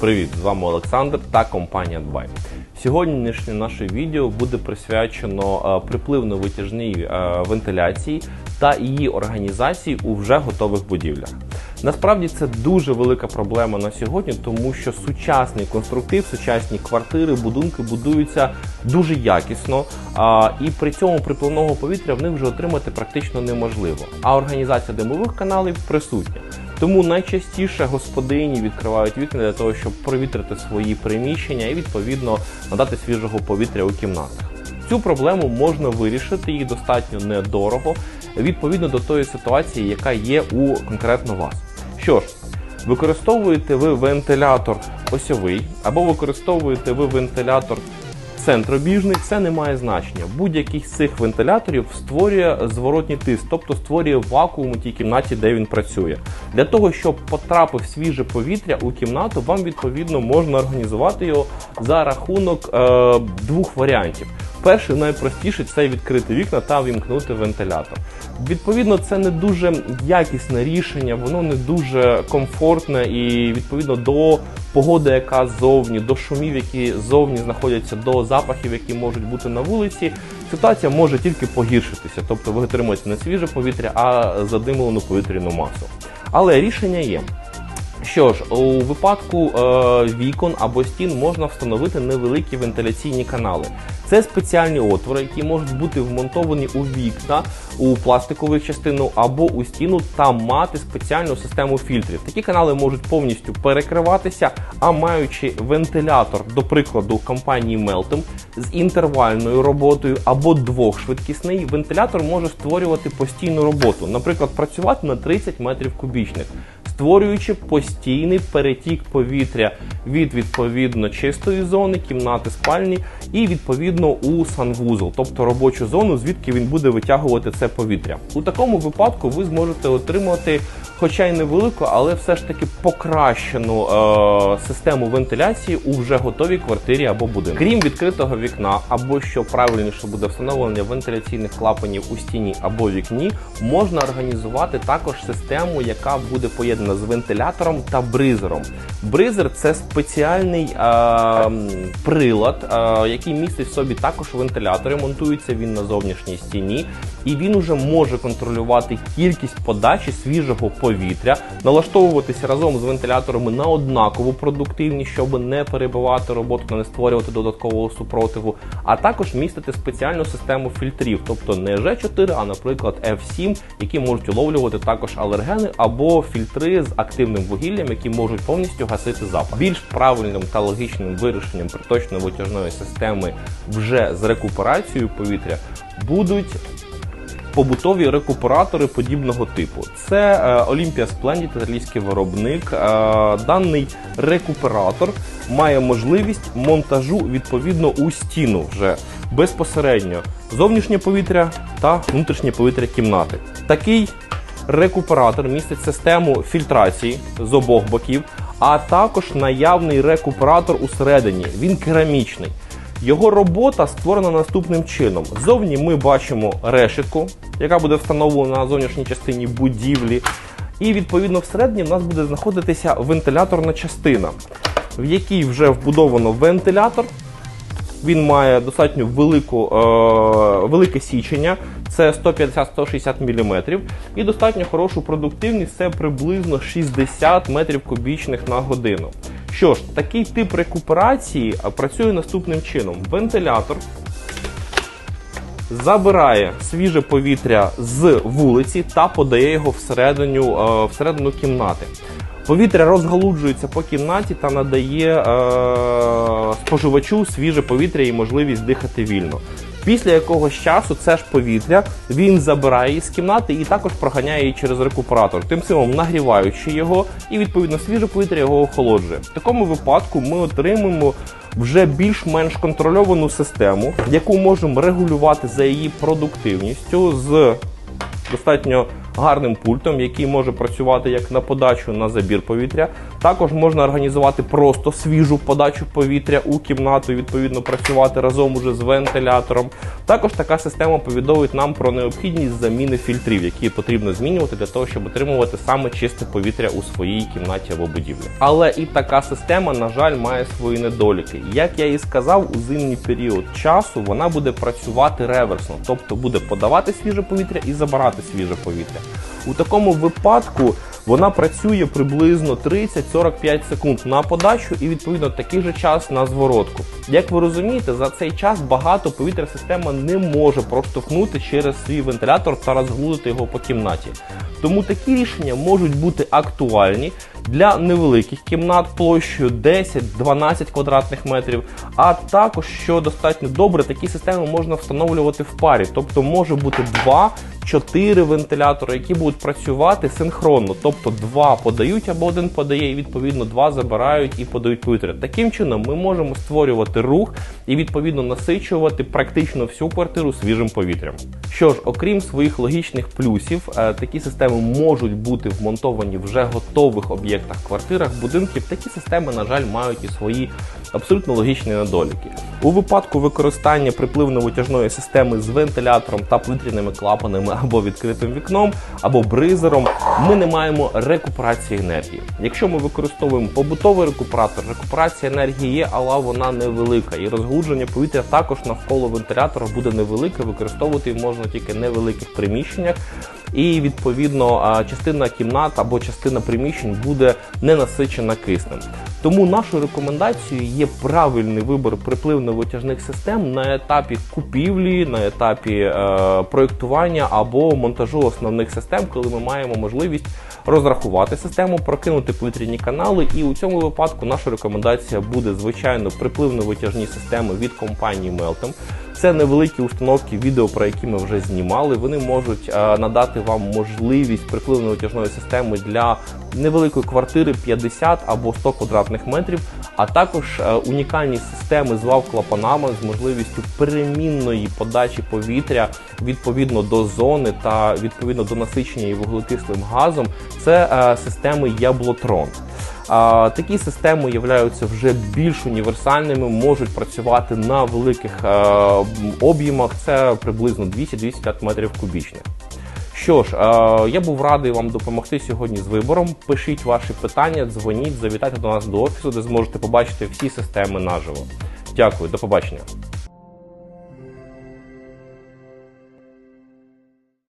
Привіт, з вами Олександр та компанія Дбай. Сьогоднішнє наше відео буде присвячено е, припливно-витяжній е, вентиляції та її організації у вже готових будівлях. Насправді це дуже велика проблема на сьогодні, тому що сучасний конструктив, сучасні квартири, будинки будуються дуже якісно, і при цьому припливного повітря в них вже отримати практично неможливо. А організація димових каналів присутня. Тому найчастіше господині відкривають вікна для того, щоб провітрити свої приміщення і відповідно надати свіжого повітря у кімнатах. Цю проблему можна вирішити її достатньо недорого, відповідно до тої ситуації, яка є у конкретно вас. Що ж, використовуєте ви вентилятор осьовий або використовуєте ви вентилятор центробіжний, це не має значення. Будь-який з цих вентиляторів створює зворотній тиск, тобто створює вакуум у тій кімнаті, де він працює. Для того, щоб потрапив свіже повітря у кімнату, вам відповідно можна організувати його за рахунок е, двох варіантів. Перший найпростіший це відкрити вікна та вімкнути вентилятор. Відповідно, це не дуже якісне рішення, воно не дуже комфортне і відповідно до погоди, яка ззовні, до шумів, які ззовні знаходяться, до запахів, які можуть бути на вулиці. Ситуація може тільки погіршитися, тобто ви отримуєте не свіже повітря, а задимлену повітряну масу. Але рішення є. Що ж, у випадку е, вікон або стін можна встановити невеликі вентиляційні канали. Це спеціальні отвори, які можуть бути вмонтовані у вікна, у пластикових частину або у стіну та мати спеціальну систему фільтрів. Такі канали можуть повністю перекриватися, а маючи вентилятор, до прикладу, компанії Meltem з інтервальною роботою або двохшвидкісний, вентилятор може створювати постійну роботу, наприклад, працювати на 30 метрів кубічних створюючи постійний перетік повітря від відповідно чистої зони, кімнати спальні і відповідно у санвузол, тобто робочу зону, звідки він буде витягувати це повітря. У такому випадку ви зможете отримати, хоча й невелику, але все ж таки покращену е- систему вентиляції у вже готовій квартирі або будинку. Крім відкритого вікна, або що правильніше буде встановлення вентиляційних клапанів у стіні або вікні, можна організувати також систему, яка буде поєднана з вентилятором та бризером. Бризер це спеціальний е, прилад, е, який містить в собі також вентилятори. Монтується він на зовнішній стіні, і він уже може контролювати кількість подачі свіжого повітря, налаштовуватися разом з вентиляторами на однакову продуктивність, щоб не перебивати роботу, не створювати додаткового супротиву, а також містити спеціальну систему фільтрів, тобто не G4, а наприклад F7, які можуть уловлювати також алергени або фільтри з активним вугіллям, які можуть повністю гасити запах. Більш правильним та логічним вирішенням приточно-витяжної системи вже з рекуперацією повітря будуть. Побутові рекуператори подібного типу. Це е, Olympia Splendid, італійський виробник. Е, даний рекуператор має можливість монтажу відповідно у стіну вже безпосередньо зовнішнє повітря та внутрішнє повітря кімнати. Такий рекуператор містить систему фільтрації з обох боків, а також наявний рекуператор усередині. Він керамічний. Його робота створена наступним чином. Ззовні ми бачимо решетку, яка буде встановлена на зовнішній частині будівлі. І відповідно всередині в нас буде знаходитися вентиляторна частина, в якій вже вбудовано вентилятор. Він має достатньо велику, е, велике січення, це 150-160 мм, і достатньо хорошу продуктивність це приблизно 60 метрів кубічних на годину. Що ж, такий тип рекуперації працює наступним чином: вентилятор забирає свіже повітря з вулиці та подає його всередину, е, всередину кімнати. Повітря розгалуджується по кімнаті та надає е, споживачу свіже повітря і можливість дихати вільно. Після якогось часу це ж повітря він забирає її з кімнати і також проганяє її через рекуператор, тим самим нагріваючи його, і відповідно свіже повітря його охолоджує. В такому випадку ми отримуємо вже більш-менш контрольовану систему, яку можемо регулювати за її продуктивністю з достатньо гарним пультом, який може працювати як на подачу на забір повітря. Також можна організувати просто свіжу подачу повітря у кімнату, відповідно працювати разом уже з вентилятором. Також така система повідомить нам про необхідність заміни фільтрів, які потрібно змінювати для того, щоб отримувати саме чисте повітря у своїй кімнаті або будівлі. Але і така система, на жаль, має свої недоліки. Як я і сказав, у зимній період часу вона буде працювати реверсно, тобто буде подавати свіже повітря і забирати свіже повітря. У такому випадку вона працює приблизно 30-45 секунд на подачу і відповідно такий же час на зворотку. Як ви розумієте, за цей час багато повітря система не може проштовхнути через свій вентилятор та розглудити його по кімнаті. Тому такі рішення можуть бути актуальні для невеликих кімнат площею 10-12 квадратних метрів. А також, що достатньо добре, такі системи можна встановлювати в парі, тобто може бути два. Чотири вентилятори, які будуть працювати синхронно, тобто два подають або один подає, і відповідно два забирають і подають повітря. Таким чином ми можемо створювати рух і відповідно насичувати практично всю квартиру свіжим повітрям. Що ж, окрім своїх логічних плюсів, е, такі системи можуть бути вмонтовані вже готових об'єктах, квартирах, будинків. Такі системи, на жаль, мають і свої абсолютно логічні недоліки. У випадку використання припливно-витяжної системи з вентилятором та повітряними клапанами або відкритим вікном, або бризером, ми не маємо рекуперації енергії. Якщо ми використовуємо побутовий рекуператор, рекуперація енергії є, але вона невелика. І розгудження повітря також навколо вентилятора буде невелике, використовувати можна тільки в невеликих приміщеннях. І відповідно частина кімнат або частина приміщень буде не насичена киснем. Тому нашою рекомендацією є правильний вибір припливно-витяжних систем на етапі купівлі, на етапі е, проєктування або монтажу основних систем, коли ми маємо можливість розрахувати систему, прокинути повітряні канали. І у цьому випадку наша рекомендація буде звичайно припливно-витяжні системи від компанії Meltem. Це невеликі установки відео, про які ми вже знімали. Вони можуть е, надати вам можливість припливно-витяжної системи для невеликої квартири 50 або 100 квадратних метрів, а також е, унікальні системи з вав-клапанами з можливістю перемінної подачі повітря відповідно до зони та відповідно до насичення її вуглекислим газом. Це е, системи Яблотрон. Такі системи являються вже більш універсальними, можуть працювати на великих е, об'ємах. Це приблизно 200-250 метрів кубічних. Що ж, е, я був радий вам допомогти сьогодні з вибором. Пишіть ваші питання, дзвоніть, завітайте до нас до офісу, де зможете побачити всі системи наживо. Дякую, до побачення.